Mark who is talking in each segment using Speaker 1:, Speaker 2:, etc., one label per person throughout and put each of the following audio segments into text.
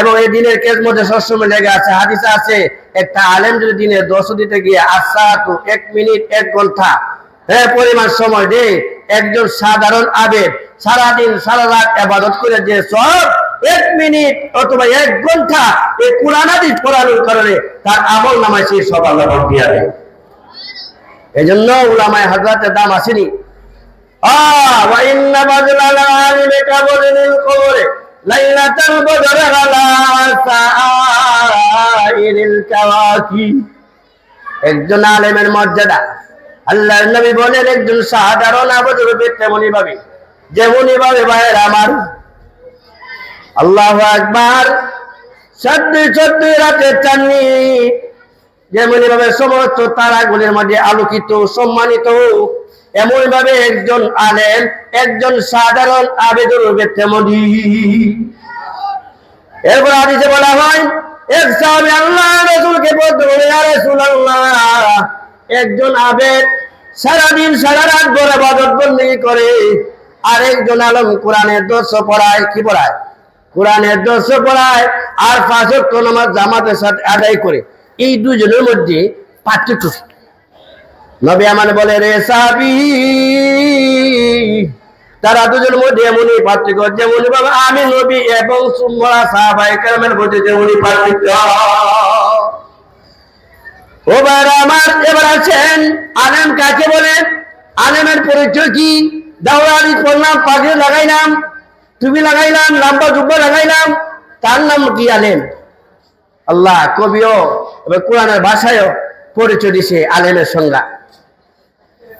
Speaker 1: এবং এই দিনের মধ্যে সবসময় লেগে আছে, হাদিসে আছে একটা আলেম যদি দিনে দশ দিতে গিয়ে আসা তো এক মিনিট, এক ঘণ্টা হ্যাঁ পরিমাণ সময় দে, একজন সাধারণ আবেদ সারাদিন, সারা রাত আবাদত করে যে সব এক মিনিট অথবা এক ঘণ্টা এই কোরআন হাদিস পড়ানোর কারণে তার আমল নামায় সেই সব আল্লাহ দেয় এই জন্য উলামায় হাজরাতের দাম আসেনি। আহ একজন আলেমের মর্যাদা। আল্লাহ নবী বলেন, একজন সাধারণ আবদ রূপে তেমনই ভাবে। যেমনই ভাবে ভাইয়ের আমার। আল্লাহ আকবার। সত্যি সত্যি রাতে চাননি। যেমনি ভাবে সমস্ত তারাগুলির মধ্যে আলোকিত, সম্মানিত এমন ভাবে একজন আলেম, একজন সাধারণ আবেদন তেমনি। এরপর আদিতে বলা হয়, এক সাহাবী আল্লাহ রসুলকে বলতে বলে, ইয়া রাসূলুল্লাহ, একজন আবেদ সারাদিন সারা রাত ভরে বাদত বন্দি করে আর একজন আলম কোরআনের দর্শ পড়ায়। কি পড়ায়? কোরআনের দর্শ পড়ায় আর পাঁচ ওয়াক্ত নামাজ জামাতের সাথে আদায় করে। এই দুজনের মধ্যে পার্থক্য কি? নবী আমার বলে, রে সাবি তারা দুজন মধ্যে এমনই পার্থক্য। যেমনই বাবা, আমি নবী এবং সুমরা সাহাবাই কেরামের মধ্যে যেমনই পার্থক্য। ওবার আমার, এবার আছেন আলেম কাকে বলে? আলেমের পরিচয় কি? দাওয়ারি করলাম পাখি লাগাইলাম, টুপি লাগাইলাম, লাম্বা জুব্বা লাগাইলাম, তার নাম কি আলেম? আল্লাহ, কবিও, এবার কোরআনের ভাষায়ও পরিচয় দিছে আলেমের সংজ্ঞা।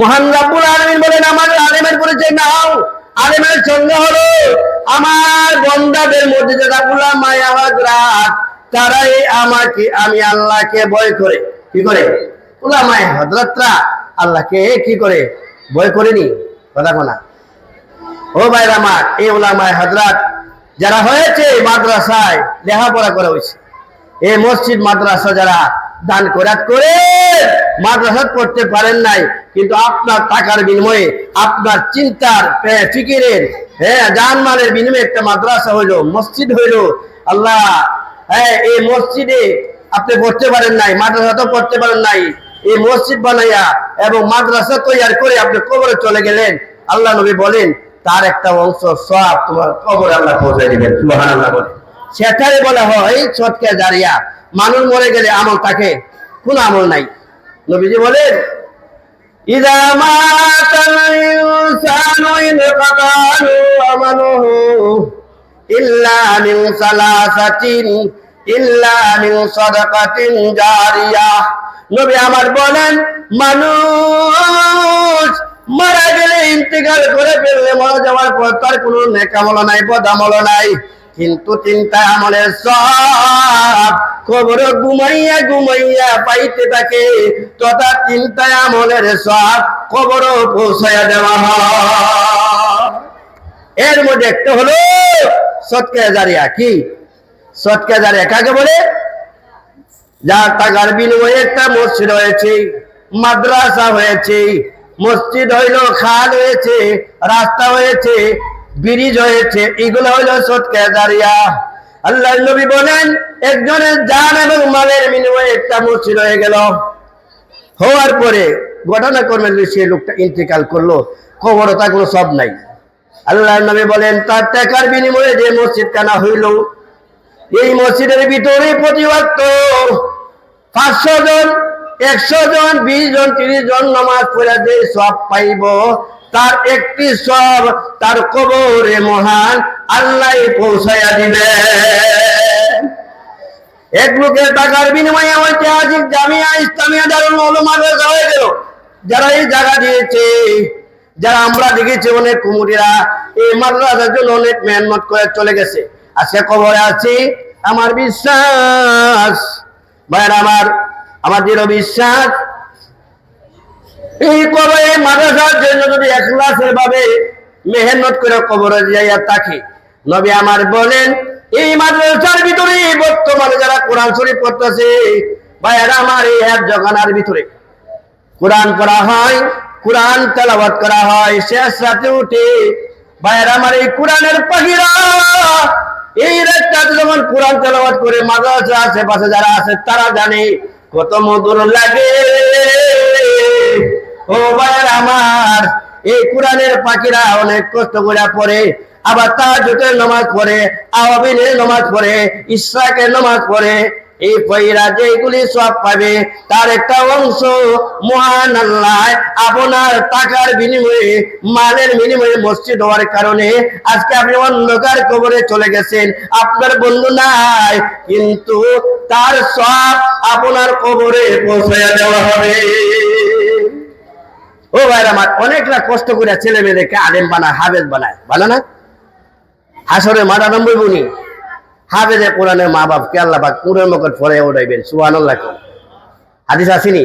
Speaker 1: মহান রাব্বুল আলামিন বলেন, আমার আলেমের পরিচয় নাও। আলেমের সঙ্গে হলো আমার বন্দাদের মধ্যে যারা উলামায়ে হযরত তারাই আমাকে, আমি আল্লাহকে ভয় করে। কি করে? উলামায়ে হযরতরা আল্লাহকে কি করে? ভয় করেনি? কথা কোনা ও ভাই আমার, এই উলামায়ে হযরত যারা হয়েছে মাদ্রাসায় লেখাপড়া করা হয়েছে, এই মসজিদ মাদ্রাসা যারা দান করাত করে মাদ্রাসা পড়তে পারেন নাই। কিন্তু আপনার টাকার বিনিময়ে, আপনার চিন্তার ফিকিরের হ্যাঁ জানমালের বিনিময়ে একটা মাদ্রাসা হইল, মসজিদ হইল। আল্লাহ হ্যাঁ এই মসজিদে আপনি পড়তে পারেন নাই মাদ্রাসা তো পড়তে পারেন নাই। এই মসজিদ বানাইয়া এবং মাদ্রাসা তৈরি করে আপনি কবরে চলে গেলেন। আল্লাহ নবী বলেন, তার একটা অংশ সব তোমার কবর আল্লাহ পৌঁছে দিবেন। সুবহানাল্লাহ বলে সেটাই বলা হয় সৎকে জারিয়া। মানুষ মরে গেলে আমল থাকে কোন আমল নাই। নবীজি বলেন আমার বলেন, মানুষ মারা গেলে ইন্তেকাল করে ফেললে মারা যাওয়ার পর তার কোনো নেকামল নাই, বদামল নাই। কিন্তু চিন্তা আমলের সব খবর ঘুমাইয়া ঘুমাইয়া পাইতে থাকে। তথা চিন্তা আমলের সব খবর পৌঁছাইয়া দেওয়া এর মধ্যে একটা হলো সৎকা জারিয়া কি? সৎকা জারিয়া কাকে বলে? যার টাকার বিনিময়ে একটা মসজিদ হয়েছে, মাদ্রাসা হয়েছে, মসজিদ হইল খাল হয়েছে, রাস্তা হয়েছে ব্রিজ হয়েছে এগুলো হইল সৎকা জারিয়া। আল্লাহ নবী বলেন, একজনের জান এবং মালের বিনিময়ে একটা মসজিদ হয়ে গেল। হওয়ার পরে ঘটনা করবে সে লোকটা ইন্তেকাল করল, খবর তা কোনো সব নাই। আল্লাহ নবী বলেন, তার টাকার বিনিময়ে যে মসজিদ কানা হইল, এই মসজিদের ভিতরে প্রতি ওয়াক্ত পাঁচশো জন, একশো জন, বিশ জন, তিরিশ জন নামাজ পড়ে যে সব পাইব তার একটি সব তার কবরে মহান আল্লাহ পৌঁছাইয়া দিবে। এক লোকের টাকার বিনিময়ে ঐতিহাসিক জামিয়া ইসলামিয়া দারুল মাদ্রাসা হয়ে গেল। যারা এই জায়গা দিয়েছে, যারা আমরা দেখেছি অনেক কুমুরিরা এই মাদ্রাসার জন্য অনেক মেহনত করে চলে গেছে। আজকে খবরে আছি, আমার বিশ্বাস, ভাইয়ের আমার আমার দৃঢ় বিশ্বাস এই কবরে মাদ্রাসার জন্য যদি একলাসের ভাবে মেহনত করে কবরে যাইয়া থাকে, নবী আমার বলেন, এই মাদ্রাসার ভিতরে বর্তমানে যারা কোরআন শরীফ পড়তেছে, ভাইয়েরা আমার এই এক জগানার ভিতরে। কোরআন করা হয়, কোরআন তেলাওয়াত করা হয়, শেষ রাতে উঠে ভাইয়েরা আমার এই কোরআনের পাখিরা, এই রাতটাতে যখন কোরআন তেলাওয়াত করে মাদ্রাসা আশেপাশে যারা আছে, তারা জানে কত মধুর লাগে। ও ভাইয়ের আমার, এই কোরআনের পাখিরা অনেক কষ্ট করে পড়ে, আবার তাজুদের নামাজ পড়ে, আওয়াবিনের নামাজ পড়ে, ইসরাকের নামাজ পড়ে। এই পয়রা যেগুলি সব পাবে, তার একটা অংশ মহান আল্লাহ আপনার টাকার বিনিময়ে, মালের বিনিময়ে মসজিদ হওয়ার কারণে আজকে আপনি অন্ধকার কবরে চলে গেছেন, আপনার বন্ধু নাই, কিন্তু তার সব আপনার কবরে পৌঁছে দেওয়া হবে। ও ভাইরা আমার অনেকরা কষ্ট করে ছেলে মেয়েদেরকে আলেম বানায় হাবেজ বানায়। ভালো না? হাসরে মারা নম্বর বুনি। হাবেদে কোরআনের মা বাপ বাপকে আল্লাহ পাক কুরের মুখত ফরে উঠাইবেন, সুবহানাল্লাহ কোন। হাদিস আসেনি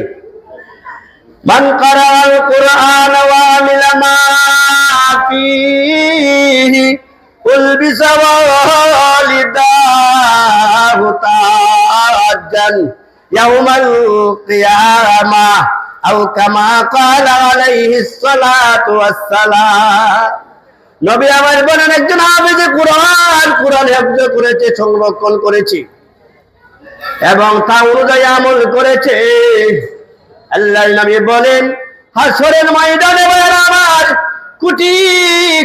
Speaker 1: কারাল কুরআন ওয়া আমিলা মা ফীহি উলবিসা ওয়ালিদাহু তাজ্জান ইয়াউমাল কিয়ামাহ করেছে, সংরক্ষণ করেছে। এবং তা অনুযায়ী আমল করেছে। আল্লাহ নবী বলেন হাসরের ময়দানে আমার কোটি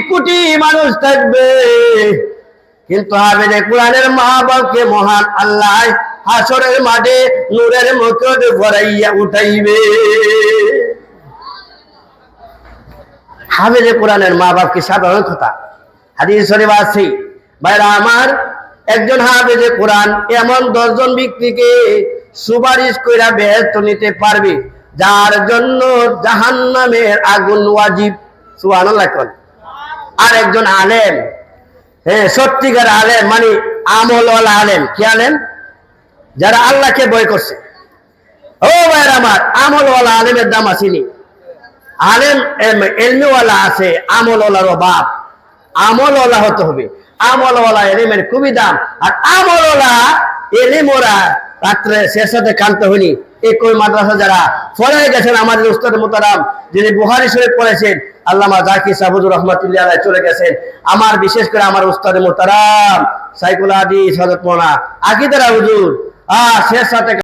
Speaker 1: কোটি মানুষ থাকবে। কিন্তু হাফেজে কোরআনের মা বাপকে মহান আল্লাহ হাসরের মাঠে নূরের মুখত ভরাইয়া উঠাইবে। হাফেজে কোরআনের মা বাপ কি সাধারণ কথা? হাদিস শরীফ আছে, ভাইরা আমার, একজন হাফেজে কোরআন এমন দশজন ব্যক্তিকে সুপারিশ কইরা বেহেস্ত নিতে পারবে, যার জন্য জাহান্নামের আগুন ওয়াজিব। কোন। আর একজন আলেম হ্যাঁ সত্যিকার আলেম মানে আমলওয়ালা আলেম। কি আলেম? যারা আল্লাহকে বই করছে। ও ভাইরা আমার, আমলওয়ালা আলেমের দাম আসেনি আলেম এলমিওয়ালা আছে, আমলওয়ালারও বাপ। আমলওয়ালা হতে হবে। আমলওয়ালা এলিমের খুবই দাম। আর আমলওয়ালা এলিমোরা রাত্রে শেষ সাথে কানতে হইনি এই কই মাদ্রাসা যারা ফলে গেছেন, আমাদের উস্তাদ মোতারাম, যিনি বুহারি শরীফ পড়েছেন, আল্লামা জাকি সাবুদুর রহমতুল্লাহ চলে গেছেন। আমার বিশেষ করে আমার উস্তাদ মোতারাম, সাইকুল আদি সদত মোনা আকিদারা হুজুর। আহ শেষ সাথে